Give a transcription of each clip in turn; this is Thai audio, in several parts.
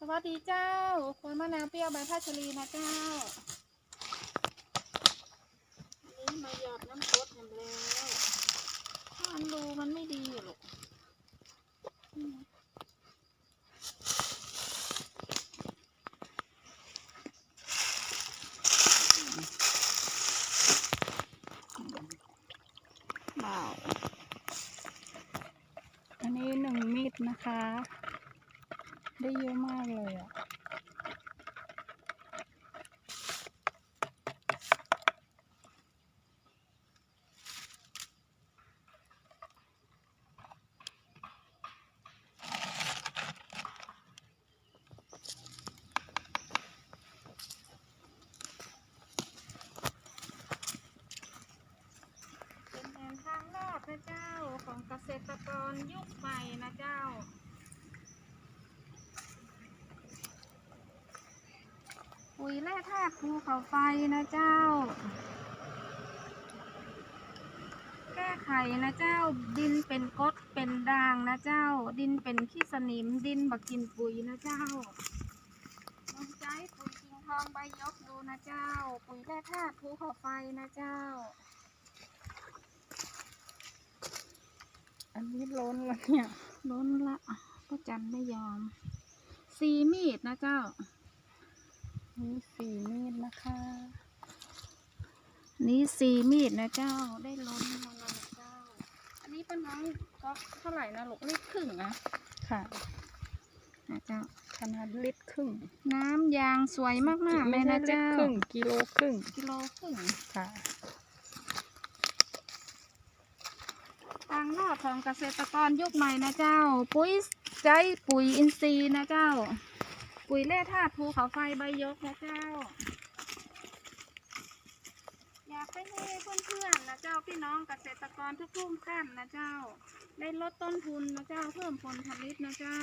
สวัสดีเจ้า คนมะนาวเปรี้ยวใบพัชรีนะเจ้า อันนี้มาหยอดน้ำกรดกันแล้วถ้าอันรูมันไม่ดีอะลูกอืมเบาอันนี้หนึ่งมีดนะคะ ได้เยอะมากเลยอะเป็นแผนทางรอดนะเจ้าของเกษตรกรยุคใหม่นะเจ้า ปุ๋ยแร่ธาตุภูเขาไฟนะเจ้า แก้ไขนะเจ้า ดินเป็นกดเป็นด่างนะเจ้า ดินเป็นขี้สนิมดินบักกินปุ๋ยนะเจ้าลองใจปุ๋ยกิงทองใบยกดูนะเจ้า ปุ๋ยแร่ธาตุภูเขาไฟนะเจ้า อันนี้ล้นล้วเนี่ยล้นละก็จันไม่ยอมสีมีดนะเจ้า นี่สี่มีดนะคะ นี่สีมีดนะเจ้าได้ล้นมาแล้วนะเจ้า อันนี้เป็นน้องก็เท่าไหร่นะลูกลิตรครึ่งนะค่ะนะเจ้าขนาดลิตรครึ่ง น้ำยางสวยมากๆเลไม่ยใช่นะลิตรเจ้าครึ่งกิโลครึ่งกิโลครึ่งค่ะทางรอดของเกษตรกรยุคใหม่นะเจ้า ปุ๋ยใจปุ๋ยอินทรีย์นะเจ้า ปุ๋ยแร่ธาตุภูเขาไฟใบยกนะเจ้า อยากให้เพื่อนๆนะเจ้าพี่น้องเกษตรกรทุกทุ่มท่านนะเจ้า ได้ลดต้นทุนนะเจ้าเพิ่มผลผลิตนะเจ้า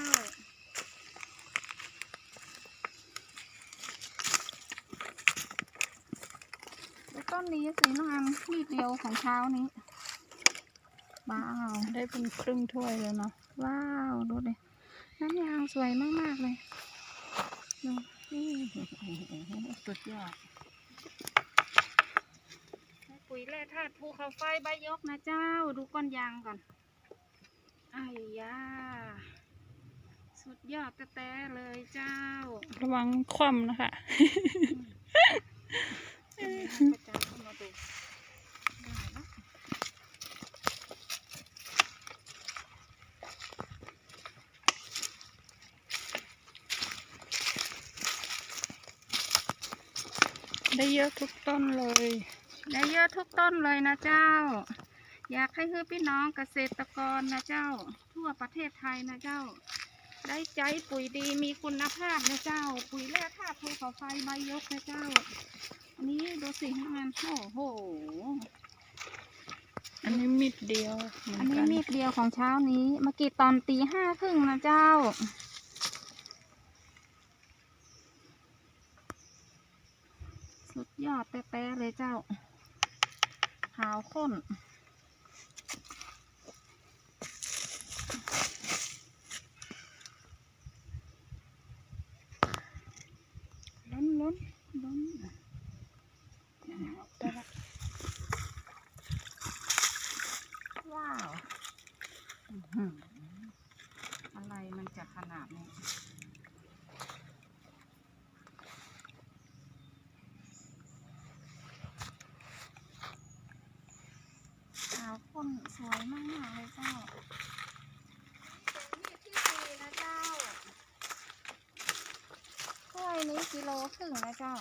ดูต้นนี้สีน้องอันมีดเดียวของเช้านี้ว้าว ได้เป็นครึ่งถ้วยแล้วเนาะว้าว ดูดิน้ำยางสวยมาก ๆ เลยดูนี่ สุดยอดปุ๋ยแร่ธาตุภูเขาไฟใบยกนะเจ้า ดูก้อนยางก่อนไอ้ยาสุดยอดแต่เลยเจ้า ระวังคว่ำนะคะมีท่านประจำเข้ามาดูได้เนอะ ได้เยอะทุกต้นเลย ได้เยอะทุกต้นเลยนะเจ้า อยากให้คือพี่น้องเกษตรกรนะเจ้า ทั่วประเทศไทยนะเจ้า ได้ใจปุ๋ยดีมีคุณภาพนะเจ้า ปุ๋ยแร่ธาตุภูเขาไฟใบยกนะเจ้า อันนี้ดูสิมันโอ้โหอันนี้มีดเดียวเหมือันนี้กัมีดเดียวของเช้านี้เมื่อกี้ตอนตีห้าครึ่งนะเจ้า สุดยอดแป๊ะเลยเจ้า หาวข้น ล้นล้น ล้น ได้ละ ว้าวอื้อหืออะไรมันจะขนาดนี้ ขาวข้นส วยมากๆเลยเจ้าเป็นมีดที่ดีนะเจ้าถ้วยนี้กิโลครึ่งนะเจ้า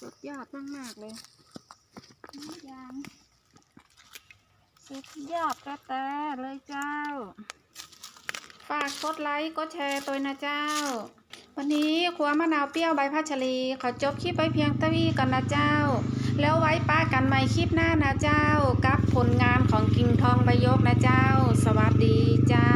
สุดยอดมากๆเลยน้ำยางสุดยอดแต่แตเลยเจ้า ฝากกดไลค์กดแชร์ตัวนะเจ้า วันนี้ครัวมะนาวเปรี้ยวใบพัชรี ขอจบคลิปไปเพียงเท่านี้ก่อนนะเจ้า แล้วไว้ป้ากันใหม่คลิปหน้านะเจ้า กับผลงานของกิ่งทองใบยกนะเจ้า สวัสดีเจ้า